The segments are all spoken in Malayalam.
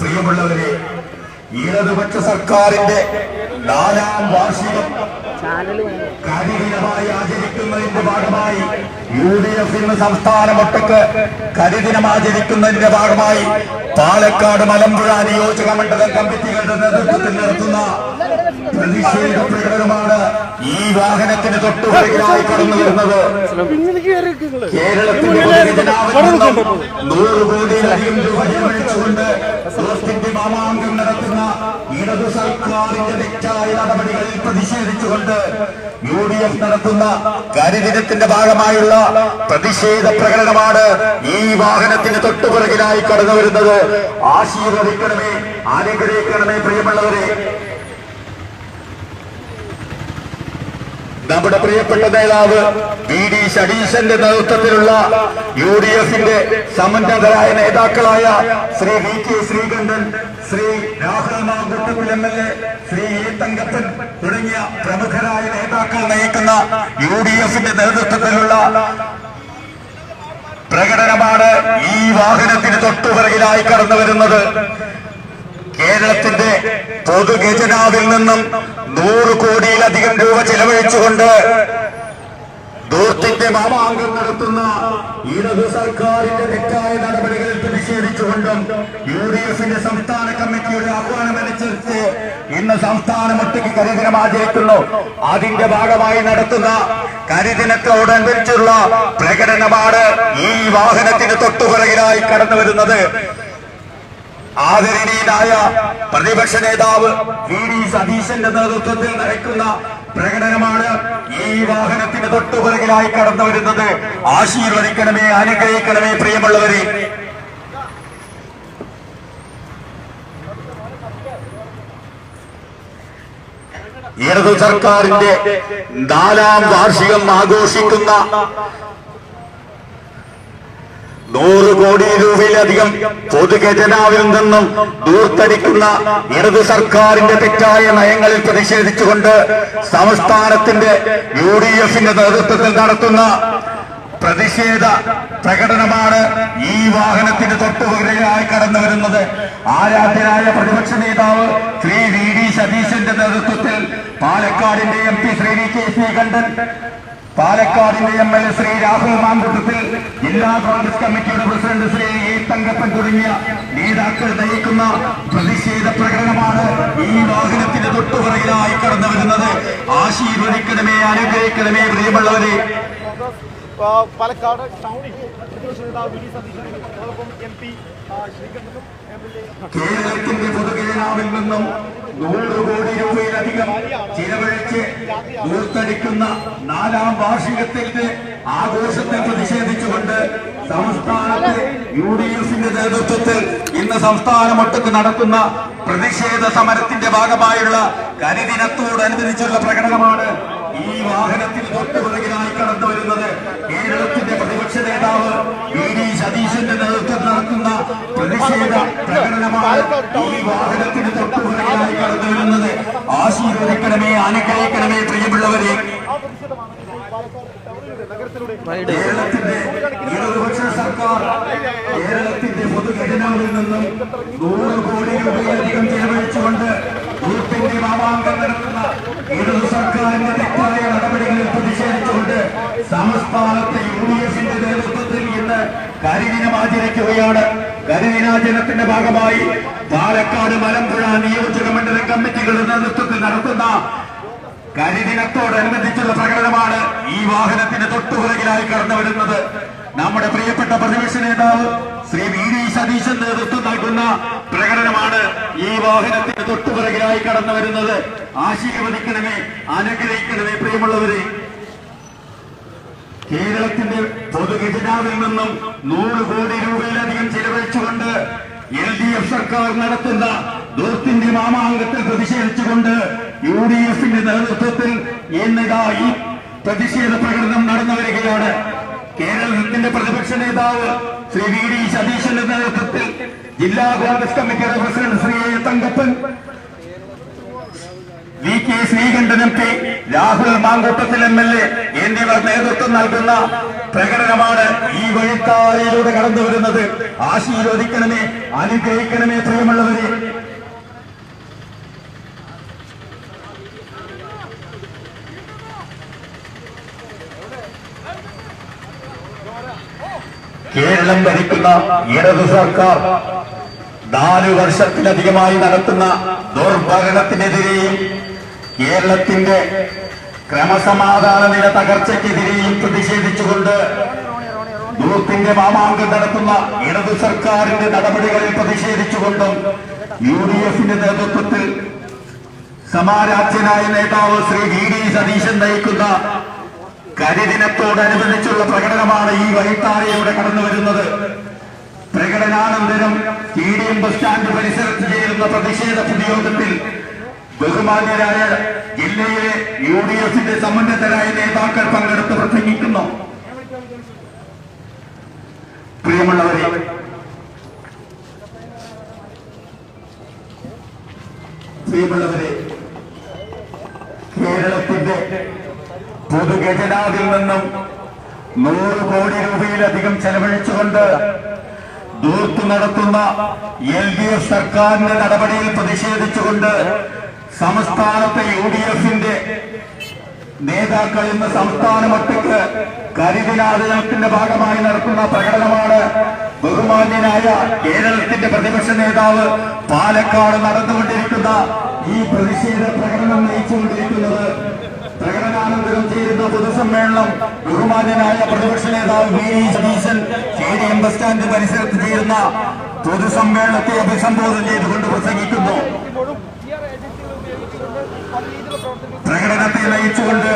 പ്രിയമുള്ളവരെ ഇടതുപക്ഷ സർക്കാരിന്റെ നാലാം വാർഷികം കരിദിനമായി ആചരിക്കുന്നതിന്റെ ഭാഗമായി യു ഡി എഫ് ഇന്ന് സംസ്ഥാനമൊട്ടക്ക് കരിദിനം ആചരിക്കുന്നതിന്റെ ഭാഗമായി പാലക്കാട് മലമ്പുഴ നിയോജക മണ്ഡലം കമ്മിറ്റികളുടെ നേതൃത്വത്തിൽ നടത്തുന്ന പ്രതിഷേധ പ്രകടനമാണ് ഈ വാഹനത്തിന് തൊട്ടുപിറകിലായി കടന്നു വരുന്നത്. കേരളത്തിന്റെ നൂറ് കോടിയിലധികം രൂപ ചെലവഴിച്ചുകൊണ്ട് മാമാങ്കം ഇടതു സർക്കാരിന്റെ തെറ്റായ നടപടികളിൽ പ്രതിഷേധിച്ചുകൊണ്ട് യു ഡി എഫ് നടത്തുന്ന കരിദിനത്തിന്റെ ഭാഗമായുള്ള പ്രതിഷേധ പ്രകടനമാണ് ഈ വാഹനത്തിന് തൊട്ടുപിറകിലായി കടന്നു വരുന്നത് ആശീർവദിക്കണമേ അനുഗ്രഹിക്കണമേ പ്രിയമുള്ളവരെ. നമ്മുടെ പ്രിയപ്പെട്ട നേതാവ് വി ഡി സതീശന്റെ നേതൃത്വത്തിലുള്ള യു ഡി എഫിന്റെ സമന്നതരായ നേതാക്കളായ Shri V K Sreekandan Shri Rahul M L A Shri A Thankappan തുടങ്ങിയ പ്രമുഖരായ നേതാക്കൾ നയിക്കുന്ന യു ഡി എഫിന്റെ നേതൃത്വത്തിലുള്ള പ്രകടനമാണ് ഈ വാഹനത്തിന് തൊട്ടുപിറകിലായി കടന്നു വരുന്നത് കേരളത്തിന്റെ പൊതുഖജനാവിൽ നിന്നും നൂറ് കോടിയിലധികം രൂപ ചെലവഴിച്ചുകൊണ്ട് ദൂർത്തിന്റെ മാമാങ്കം നടത്തുന്ന ഇടതു സർക്കാരിന്റെ തെറ്റായ നടപടികളിൽ പ്രതിഷേധിച്ചുകൊണ്ടും യു ഡി എഫിന്റെ സംസ്ഥാന കമ്മിറ്റിയുടെ ആഹ്വാനമനുസരിച്ച് ഇന്ന് സംസ്ഥാനം ഒറ്റയ്ക്ക് കരിദിനം ആചരിക്കുന്നു. അതിന്റെ ഭാഗമായി നടത്തുന്ന കരിദിനത്തോടനുബന്ധിച്ചുള്ള പ്രകടനമാണ് ഈ വാഹനത്തിന് തൊട്ടുപുറകിലായി കടന്നു വരുന്നത് ആദരണീയനായ പ്രതിപക്ഷ നേതാവ് വി ഡി സതീശന്റെ നേതൃത്വത്തിൽ നടക്കുന്ന പ്രകടനമാണ് ഈ വാഹനത്തിന് തൊട്ടുപിറകിലായി കടന്നു വരുന്നത്. ആശീർവദിക്കണമേ അനുഗ്രഹിക്കണമേ പ്രിയമുള്ളവരെ. ഇടതു സർക്കാരിന്റെ നാലാം വാർഷികം ആഘോഷിക്കുന്ന നൂറ് കോടി രൂപയിലധികം പൊതുഖജനാവിൽ നിന്നും ദൂർത്തടിക്കുന്ന ഇടതു സർക്കാരിന്റെ തെറ്റായ നയങ്ങളിൽ പ്രതിഷേധിച്ചുകൊണ്ട് സംസ്ഥാനത്തിന്റെ യു ഡി എഫിന്റെ നേതൃത്വത്തിൽ നടത്തുന്ന പ്രതിഷേധ പ്രകടനമാണ് ഈ വാഹനത്തിന് തൊട്ടുപകരമായി കടന്നു വരുന്നത്. ആരാധ്യനായ പ്രതിപക്ഷ നേതാവ് ശ്രീ വി ഡി സതീശന്റെ നേതൃത്വത്തിൽ പാലക്കാടിന്റെ M P Shri V K Sreekandan പാലക്കാടിന്റെ M L A Shri Rahul Mamkootathil ജില്ലാ കോൺഗ്രസ് കമ്മിറ്റിയുടെ പ്രസിഡന്റ് ശ്രീ എ തങ്കപ്പൻ തുടങ്ങിയ നേതാക്കൾ നയിക്കുന്ന പ്രതിഷേധ പ്രകടനമാണ് ഈ വാഹനത്തിന് തൊട്ടുപുറകിലായി കടന്നു വരുന്നത് ആശീർവദിക്കണമേ അനുഗ്രഹിക്കണമേ പ്രിയമുള്ളവരെ. പാലക്കാട് ടൗണിൽ പ്രതിപക്ഷ നേതാവ് വി ഡി സതീശനും അതോടൊപ്പം എം പി ശ്രീകണ്ഠനും കേരളത്തിന്റെ പൊതുഖജനാവിൽ നിന്നും നൂറ് കോടി രൂപയിലധികം ചിലവഴിച്ച് ദൂർത്തടിക്കുന്ന നാലാം വാർഷികത്തിന്റെ ആഘോഷത്തെ പ്രതിഷേധിച്ചുകൊണ്ട് സംസ്ഥാനത്ത് യു ഡി എഫിന്റെ നേതൃത്വത്തിൽ ഇന്ന് സംസ്ഥാനമൊട്ടുക്ക് നടക്കുന്ന പ്രതിഷേധ സമരത്തിന്റെ ഭാഗമായുള്ള കരിദിനത്തോടനുബന്ധിച്ചുള്ള പ്രകടനമാണ് ഈ വാഹനത്തിൽ തൊട്ടുപിറകിലായി കടന്നു വരുന്നത് കേരളത്തിന്റെ പ്രതിപക്ഷ നേതാവ് വി ഡി സതീശന്റെ നേതൃത്വം നടത്തുന്ന പ്രതിഷേധ പ്രകടനമാണ് ഈ വാഹനത്തിന് തൊട്ടുപിറകിലായി കടന്നു വരുന്നത്. ആശീർവദിക്കണമേ അനുഗ്രഹിക്കണമേ പ്രിയമുള്ളവരെ. കേരളത്തിന്റെ ഇടതുപക്ഷ സർക്കാർ കേരളത്തിന്റെ പൊതുഖജനാവിൽ നിന്നും നൂറ് കോടി രൂപയിലധികം ചെലവഴിച്ചുകൊണ്ട് ഗ്രൂപ്പിന്റെ മാമാങ്കം നടത്തുന്ന ഇടതു സർക്കാരിന്റെ തെറ്റായ നടപടികളിൽ പ്രതിഷേധിച്ചുകൊണ്ട് സംസ്ഥാനത്തെ യു ഡി എഫിന്റെ നേതൃത്വത്തിൽ ഇന്ന് കരിദിനം ആചരിക്കുകയാണ്. കരിദിനാചരണത്തിന്റെ ഭാഗമായി പാലക്കാട് മലമ്പുഴ നിയോജക മണ്ഡല കമ്മിറ്റികളുടെ നേതൃത്വത്തിൽ നടത്തുന്ന കരിദിനത്തോടനുബന്ധിച്ചുള്ള പ്രകടനമാണ് ഈ വാഹനത്തിന്റെ തൊട്ടുപുറകിലായി കടന്നു വരുന്നത്. നമ്മുടെ പ്രിയപ്പെട്ട പ്രതിപക്ഷ നേതാവ് ശ്രീ വി ഡി സതീശൻ നേതൃത്വം നൽകുന്ന പ്രകടനമാണ് ഈ വാഹനത്തിന് തൊട്ടുപിറകിലായി കടന്നു വരുന്നത്. ആശീർവദിക്കണമേ അനുഗ്രഹിക്കണമേ പ്രിയമുള്ളവരെ. കേരളത്തിന്റെ പൊതുഖജനാവിൽ നിന്നും നൂറ് കോടി രൂപയിലധികം ചിലവഴിച്ചുകൊണ്ട് എൽ ഡി എഫ് സർക്കാർ നടത്തുന്ന ദൂർത്തിന്റെ മാമാങ്കത്തിൽ പ്രതിഷേധിച്ചുകൊണ്ട് യു ഡി എഫിന്റെ നേതൃത്വത്തിൽ ഇന്നിതാ ഈ പ്രതിഷേധ പ്രകടനം നടന്നു വരികയാണ്. കേരളത്തിന്റെ പ്രതിപക്ഷ നേതാവ് ശ്രീ വി ഡി സതീശന്റെ നേതൃത്വത്തിൽ ജില്ലാ കോൺഗ്രസ് കമ്മിറ്റിയുടെ president Shri A Thankappan V K Sreekandan M P Rahul Mamkootathil M L A എന്നിവർ നേതൃത്വം നൽകുന്ന പ്രകടനമാണ് ഈ വഴിത്താരയിലൂടെ കടന്നു വരുന്നത് ആശീർവദിക്കണമേ അനുഗ്രഹിക്കണമേ പ്രിയമുള്ളവരെ. കേരളം ഭരിക്കുന്ന ഇടതു സർക്കാർ നാലു വർഷത്തിലധികമായി നടത്തുന്ന ദുർഭരണത്തിനെതിരെയും കേരളത്തിന്റെ ക്രമസമാധാന നില തകർച്ചയ്ക്കെതിരെയും പ്രതിഷേധിച്ചുകൊണ്ട് യൂത്തിന്റെ മാമാങ്കം നടത്തുന്ന ഇടതു സർക്കാരിന്റെ നടപടികളിൽ പ്രതിഷേധിച്ചുകൊണ്ടും യു ഡി എഫിന്റെ നേതൃത്വത്തിൽ സമാരാജ്യനായ നേതാവ് ശ്രീ വി ഡി സതീശൻ നയിക്കുന്ന കരിദിനത്തോടനുബന്ധിച്ചുള്ള പ്രകടനമാണ് ഈ വഴിത്താരയിലൂടെ കടന്നു വരുന്നത്. പ്രകടനാനന്തരം T D M bus stand പരിസരത്ത് ചേരുന്ന പ്രതിഷേധ പൊതുയോഗത്തിൽ ബഹുമാന്യരായ ജില്ലയിലെ യു ഡി എഫിന്റെ സമുന്നതരായ നേതാക്കൾ പങ്കെടുത്ത് പ്രസംഗിക്കുന്നു. പ്രിയമുള്ളവരെ പ്രിയമുള്ളവരെ കേരളത്തിന്റെ പൊതുഖജനാവിൽ നിന്നും നൂറ് കോടി രൂപയിലധികം ചെലവഴിച്ചുകൊണ്ട് ദൂർത്ത് നടത്തുന്ന എൽ ഡി എഫ് സർക്കാരിന്റെ നടപടിയിൽ പ്രതിഷേധിച്ചുകൊണ്ട് സംസ്ഥാനത്തെ യു ഡി എഫിന്റെ നേതാക്കൾ ഇന്ന് സംസ്ഥാനമൊട്ടുക്ക് കരിദിനാചരണത്തിന്റെ ഭാഗമായി നടത്തുന്ന പ്രകടനമാണ് ബഹുമാന്യനായ കേരളത്തിന്റെ പ്രതിപക്ഷ നേതാവ് പാലക്കാട് നടന്നുകൊണ്ടിരിക്കുന്ന ഈ പ്രതിഷേധ പ്രകടനം നയിച്ചുകൊണ്ടിരിക്കുന്നത്. പ്രകടനാനന്തരം ചേരുന്ന പൊതുസമ്മേളനം ബഹുമാന്യനായ പ്രതിപക്ഷ നേതാവ് V A Satheesan Cheriyam bus stand പരിസരത്ത് ചേരുന്ന പൊതുസമ്മേളനത്തെ അഭിസംബോധന ചെയ്തുകൊണ്ട് പ്രസംഗിക്കുന്നു. പ്രകടനത്തെ നയിച്ചുകൊണ്ട്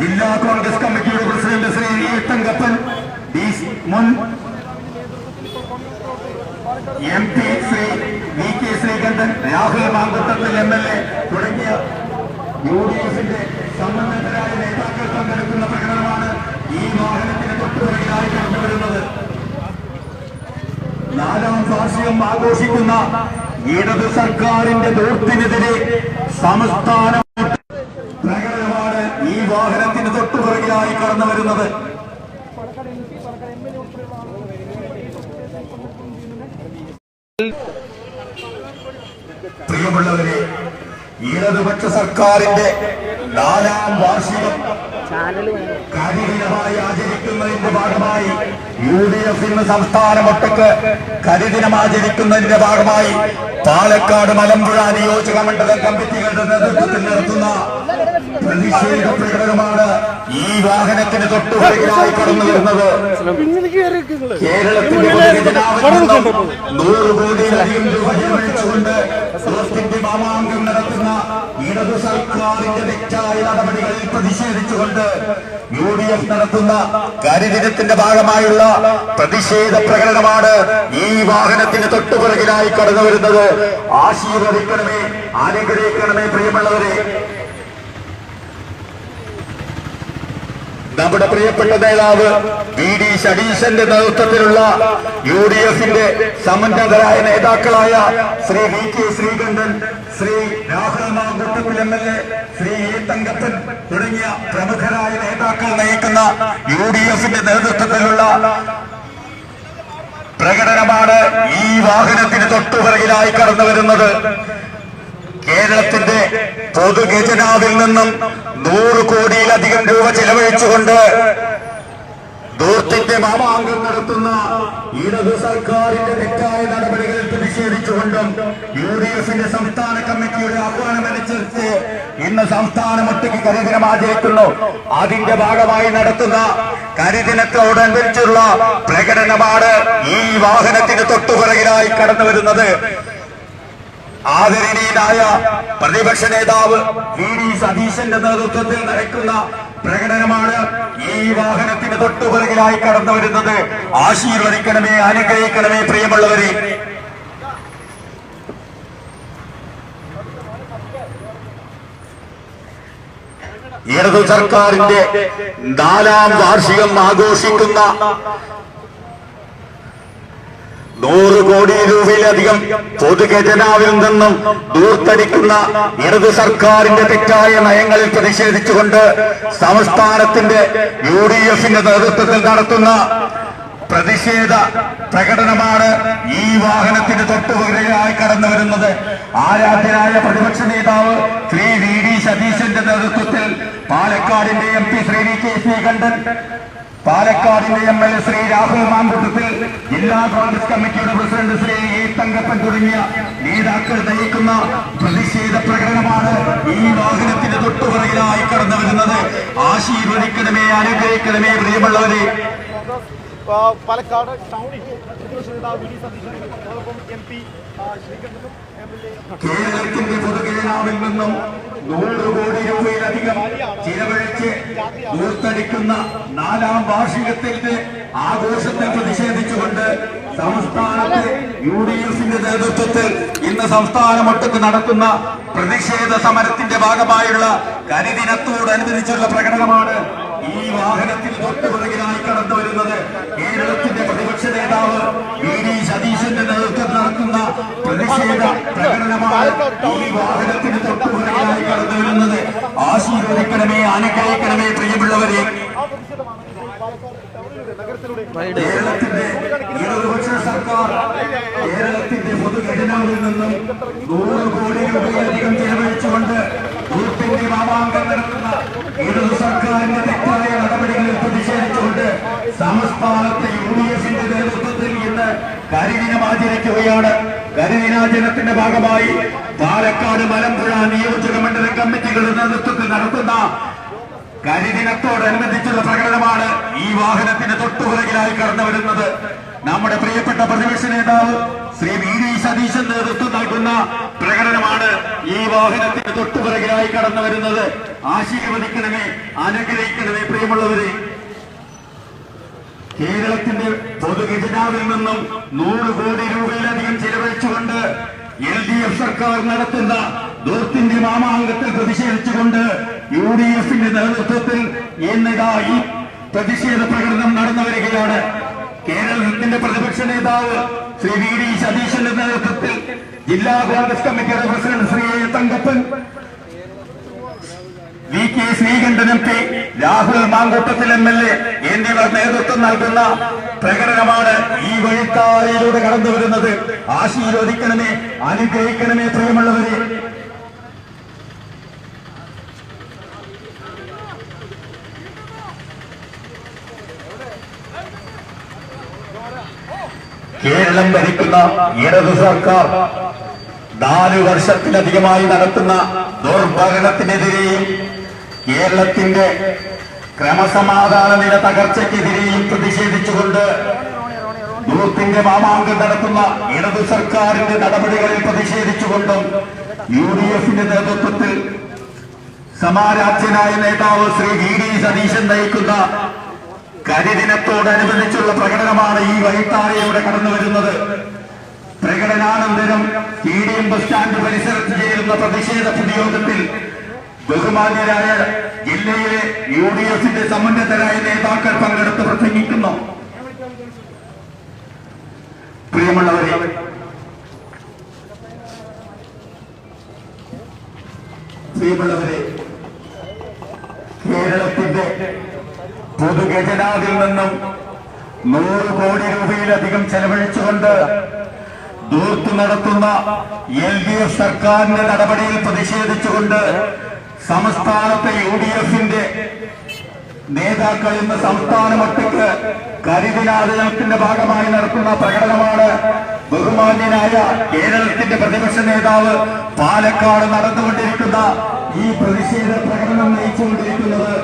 ജില്ലാ കോൺഗ്രസ് കമ്മിറ്റിയുടെ പ്രസിഡന്റ് ശ്രീ ഈട്ടങ്കപ്പൻ മുൻ M P Shri V K Sreekandan Rahul Mamkootathil M L A തുടങ്ങിയ യു ഡി എഫിന്റെ സമ്മന്നതരായ നേതാക്കൾ പങ്കെടുക്കുന്ന പ്രകടനമാണ് ഈ വാഹനത്തിന് തൊട്ടുപിറകിലായി കണ്ടുവരുന്നത്. നാലാം വാർഷികം ആഘോഷിക്കുന്ന ഇടത് സർക്കാരിന്റെ ദൂർത്തിനെതിരെ സംസ്ഥാന പ്രകടനമാണ് ഈ വാഹനത്തിന് തൊട്ടുപിറകിലായി കടന്നു വരുന്നത്. പ്രിയമുള്ളവരെ ഇടതുപക്ഷ സർക്കാരിന്റെ നാലാം വാർഷികം കരിദിനമായി ആചരിക്കുന്നതിന്റെ ഭാഗമായി യു ഡി എഫ് ഇന്ന് സംസ്ഥാനമൊട്ടക്ക് കരിദിനം ആചരിക്കുന്നതിന്റെ ഭാഗമായി പാലക്കാട് മലമ്പുഴ നിയോജക മണ്ഡല കമ്മിറ്റികളുടെ നേതൃത്വത്തിൽ നടത്തുന്ന പ്രതിഷേധ പ്രകടനമാണ് ഈ വാഹനത്തിന് തൊട്ടുപിറകിലായി കടന്നു വരുന്നത്. കേരളത്തിന്റെ നൂറ് കോടിയിലധികം രൂപ ചെലവഴിച്ചുകൊണ്ട് മാമാങ്കം നടത്തുന്ന ഇടതു സർക്കാരിന്റെ തെറ്റായ നടപടികളിൽ പ്രതിഷേധിച്ചുകൊണ്ട് യു ഡി എഫ് നടത്തുന്ന കരിദിനത്തിന്റെ ഭാഗമായുള്ള പ്രതിഷേധ പ്രകടനമാണ് ഈ വാഹനത്തിന് തൊട്ടുപിറകിലായി കടന്നു വരുന്നത് ആശീർവദിക്കണമേ അനുഗ്രഹിക്കണമേ പ്രിയമുള്ളവരെ. നമ്മുടെ പ്രിയപ്പെട്ട നേതാവ് വി ഡി സതീശന്റെ നേതൃത്വത്തിലുള്ള യു ഡി എഫിന്റെ സമന്നതരായ നേതാക്കളായ Shri V K Sreekandan Shri Rahul Mamkootathil M L A Shri A Thankappan തുടങ്ങിയ പ്രമുഖരായ നേതാക്കൾ നയിക്കുന്ന യു ഡി എഫിന്റെ നേതൃത്വത്തിലുള്ള പ്രകടനമാണ് ഈ വാഹനത്തിന് തൊട്ടുപിറകിലായി കടന്നു വരുന്നത് കേരളത്തിന്റെ പൊതുഖജനാവിൽ നിന്നും നൂറ് കോടിയിലധികം രൂപ ചെലവഴിച്ചുകൊണ്ട് ദൂർത്തിന്റെ മാമാങ്കം നടത്തുന്ന ഇടതു സർക്കാരിന്റെ തെറ്റായ നടപടികളിൽ പ്രതിഷേധിച്ചുകൊണ്ടും യു ഡി എഫിന്റെ സംസ്ഥാന കമ്മിറ്റിയുടെ ആഹ്വാനമനുസരിച്ച് ഇന്ന് സംസ്ഥാനം ഒറ്റയ്ക്ക് കരിദിനം ആചരിക്കുന്നു. അതിന്റെ ഭാഗമായി നടത്തുന്ന കരിദിനത്തോടനുബന്ധിച്ചുള്ള പ്രകടനമാണ് ഈ വാഹനത്തിന് തൊട്ടുപുറകിലായി കടന്നു വരുന്നത് ആദരണീയനായ പ്രതിപക്ഷ നേതാവ് വി ഡി സതീശന്റെ നേതൃത്വത്തിൽ നടക്കുന്ന പ്രകടനമാണ് ഈ വാഹനത്തിന് തൊട്ടുപിറകിലായി കടന്നു വരുന്നത്. ആശീർവദിക്കണമേ അനുഗ്രഹിക്കണമേ പ്രിയമുള്ളവരെ. ഇടതു സർക്കാരിന്റെ നാലാം വാർഷികം ആഘോഷിക്കുന്ന നൂറ് കോടി രൂപയിലധികം പൊതുഖജനാവിൽ നിന്നും ദൂർത്തടിക്കുന്ന ഇടത് സർക്കാരിന്റെ തെറ്റായ നയങ്ങളിൽ പ്രതിഷേധിച്ചുകൊണ്ട് സംസ്ഥാനത്തിന്റെ യു ഡി എഫിന്റെ നേതൃത്വത്തിൽ നടത്തുന്ന പ്രതിഷേധ പ്രകടനമാണ് ഈ വാഹനത്തിന് തൊട്ടുപുകയായി കടന്നു വരുന്നത്. ആരാധ്യനായ പ്രതിപക്ഷ നേതാവ് ശ്രീ വി ഡി സതീശന്റെ നേതൃത്വത്തിൽ പാലക്കാടിന്റെ M P Shri V K Sreekandan പാലക്കാടിന്റെ M L A Shri Rahul Mamkootathil ജില്ലാ കോൺഗ്രസ് കമ്മിറ്റിയുടെ പ്രസിഡന്റ് ശ്രീ എ തങ്കപ്പൻ തുടങ്ങിയ നേതാക്കൾ നയിക്കുന്ന പ്രതിഷേധ പ്രകടനമാണ് ഈ വാഹനത്തിന്റെ തൊട്ടുപുറകിലായി കടന്നു വരുന്നത് ആശീർവദിക്കണമേ അനുഗ്രഹിക്കണമേ പ്രിയമുള്ളവരെ. പാലക്കാട് ടൗണിൽ പ്രതിപക്ഷ നേതാവ് വി ഡി സതീശൻ അതോടൊപ്പം എം പി ശ്രീകണ്ഠനും എം എൽ എ നിന്നും നൂറ് കോടി രൂപയിലധികം ചിലവഴിച്ച് ദൂർത്തടിക്കുന്ന നാലാം വാർഷികത്തിന്റെ ആഘോഷത്തിൽ പ്രതിഷേധിച്ചുകൊണ്ട് സംസ്ഥാനത്ത് യു ഡി എഫിന്റെ നേതൃത്വത്തിൽ ഇന്ന് സംസ്ഥാനമൊട്ടുക്ക് നടത്തുന്ന പ്രതിഷേധ സമരത്തിന്റെ ഭാഗമായുള്ള കരിദിനത്തോടനുബന്ധിച്ചുള്ള പ്രകടനമാണ് ഈ വാഹനത്തിൽ തൊട്ടുപിറകിലായി കടന്നു വരുന്നത് കേരളത്തിന്റെ പ്രതിപക്ഷ നേതാവ് വി ഡി സതീശന്റെ നേതൃത്വം നടത്തുന്ന പ്രതിഷേധ പ്രകടനമാണ് ഈ വാഹനത്തിന് തൊട്ടുപിറകിലായി കടന്നു വരുന്നത്. ആശീർവദിക്കണമേ അനുഗ്രഹിക്കണമേ പ്രിയമുള്ളവരെ. കേരളത്തിന്റെ ഇടതുപക്ഷ സർക്കാർ കേരളത്തിന്റെ പൊതുഘടനകളിൽ നിന്നും നൂറ് കോടി രൂപയിലധികം ചെലവഴിച്ചുകൊണ്ട് മാമാങ്കം നടത്തുന്ന ഇടതു സർക്കാരിന്റെ തെറ്റായ നടപടികളിൽ പ്രതിഷേധിച്ചുകൊണ്ട് സംസ്ഥാനത്തെ യു ഡി എഫിന്റെ നേതൃത്വത്തിൽ ഇന്ന് കരിദിനം ആചരിക്കുകയാണ്. കരിദിനാചരണത്തിന്റെ ഭാഗമായി പാലക്കാട് മലമ്പുഴ നിയോജക മണ്ഡലം കമ്മിറ്റികളുടെ നേതൃത്വത്തിൽ നടത്തുന്ന കരിദിനത്തോടനുബന്ധിച്ചുള്ള പ്രകടനമാണ് ഈ വാഹനത്തിന് തൊട്ടുപുറകിലായി കടന്നു വരുന്നത്. നമ്മുടെ പ്രിയപ്പെട്ട പ്രതിപക്ഷ നേതാവ് ശ്രീ വി ഡി സതീശൻ നേതൃത്വം നൽകുന്ന പ്രകടനമാണ് ഈ വാഹനത്തിന് തൊട്ടുപിറകിലായി കടന്നു വരുന്നത് ആശീർവദിക്കണമേ അനുഗ്രഹിക്കണമേ പ്രിയമുള്ളവരെ. കേരളത്തിന്റെ പൊതുഖജനാവിൽ നിന്നും നൂറ് കോടി രൂപയിലധികം ചെലവഴിച്ചുകൊണ്ട് എൽ ഡി എഫ് സർക്കാർ നടത്തുന്ന ദൂർത്തിന്റെ മാമാങ്കത്തിൽ പ്രതിഷേധിച്ചുകൊണ്ട് യു ഡി എഫിന്റെ നേതൃത്വത്തിൽ ഇന്നിതാ പ്രതിഷേധ പ്രകടനം നടന്നു വരികയാണ്. നേതാവ് ശ്രീ വി ഡി സതീശന്റെ നേതൃത്വത്തിൽ ജില്ലാ കോൺഗ്രസ് കമ്മിറ്റിയുടെ president Shri Thankappan V K Sreekandan M P Rahul Mamkootathil M L A എന്നിവർ നേതൃത്വം നൽകുന്ന പ്രകടനമാണ് ഈ വഴിത്താരയിലൂടെ കടന്നു വരുന്നത് ആശീർവദിക്കണമേ അനുഗ്രഹിക്കണമേ പ്രിയമുള്ളവരെ. കേരളം ഭരിക്കുന്ന ഇടതു സർക്കാർ നാല് വർഷത്തിലധികമായി നടത്തുന്ന ദുർഭരണത്തിനെതിരെയും കേരളത്തിന്റെ ക്രമസമാധാന നില തകർച്ചയ്ക്കെതിരെയും പ്രതിഷേധിച്ചുകൊണ്ട് യൂത്തിന്റെ മാമാങ്കം നടത്തുന്ന ഇടതു സർക്കാരിന്റെ നടപടികളിൽ പ്രതിഷേധിച്ചുകൊണ്ടും യു ഡി എഫിന്റെ നേതൃത്വത്തിൽ സമാരാജ്യനായ നേതാവ് ശ്രീ വി ഡി സതീശൻ നയിക്കുന്ന കരിദിനത്തോടനുബന്ധിച്ചുള്ള പ്രകടനമാണ് ഈ വൈത്താരയിലൂടെ കടന്നു വരുന്നത്. പ്രകടനാനന്തരം T D M bus stand പരിസരത്ത് ചേരുന്ന പ്രതിഷേധ പൊതുയോഗത്തിൽ ബഹുമാന്യരായ ജില്ലയിലെ യു ഡി എഫിന്റെ സമുന്നതരായ നേതാക്കൾ പങ്കെടുത്ത് പ്രസംഗിക്കുന്നു. പ്രിയമുള്ളവരെ പ്രിയമുള്ളവരെ കേരളത്തിന്റെ പൊതുഖജനാവിൽ നിന്നും നൂറ് കോടി രൂപയിലധികം ചെലവഴിച്ചുകൊണ്ട് ദൂർത്ത് നടത്തുന്ന എൽ ഡി എഫ് സർക്കാരിന്റെ നടപടിയിൽ പ്രതിഷേധിച്ചുകൊണ്ട് സംസ്ഥാനത്തെ യു ഡി എഫിന്റെ നേതാക്കൾ ഇന്ന് സംസ്ഥാനമൊട്ടുക്ക് കരിദിനാചരണത്തിന്റെ ഭാഗമായി നടത്തുന്ന പ്രകടനമാണ് ബഹുമാന്യനായ കേരളത്തിന്റെ പ്രതിപക്ഷ നേതാവ് പാലക്കാട് നടന്നുകൊണ്ടിരിക്കുന്ന ഈ പ്രതിഷേധ പ്രകടനം നയിച്ചുകൊണ്ടിരിക്കുന്നത്.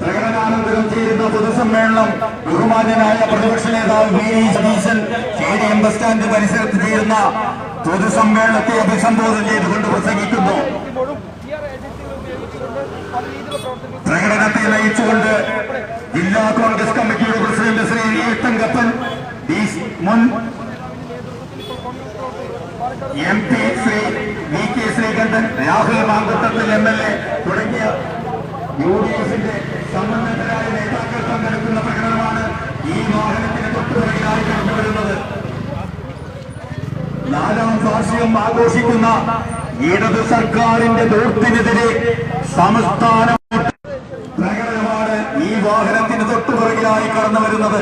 പ്രകടനാനന്തരം ചേരുന്ന പൊതുസമ്മേളനം ബഹുമാന്യനായ പ്രതിപക്ഷ നേതാവ് V Satheesan K D M bus stand പരിസരത്ത് ചേരുന്ന പൊതുസമ്മേളനത്തെ അഭിസംബോധന ചെയ്തുകൊണ്ട് പ്രസംഗിക്കുന്നു. പ്രകടനത്തെ നയിച്ചുകൊണ്ട് ജില്ലാ കോൺഗ്രസ് കമ്മിറ്റിയുടെ president Shri A Thankappan D C മുൻ M P Shri V K Sreekandan Rahul Mamkootathil M L A തുടങ്ങിയ യു ഡി എഫിന്റെ സമ്മന്നതരായ നേതാക്കൾ പങ്കെടുക്കുന്ന പ്രകടനമാണ് ഈ വാഹനത്തിന് തൊട്ടുപിറകിലായി കടന്നുവരുന്നത്. നാലാം വാർഷികം ആഘോഷിക്കുന്ന ഇടത് സർക്കാരിന്റെ ദൂർത്തിനെതിരെ സംസ്ഥാന പ്രകടനമാണ് ഈ വാഹനത്തിന് തൊട്ടുപിറകിലായി കടന്നു വരുന്നത്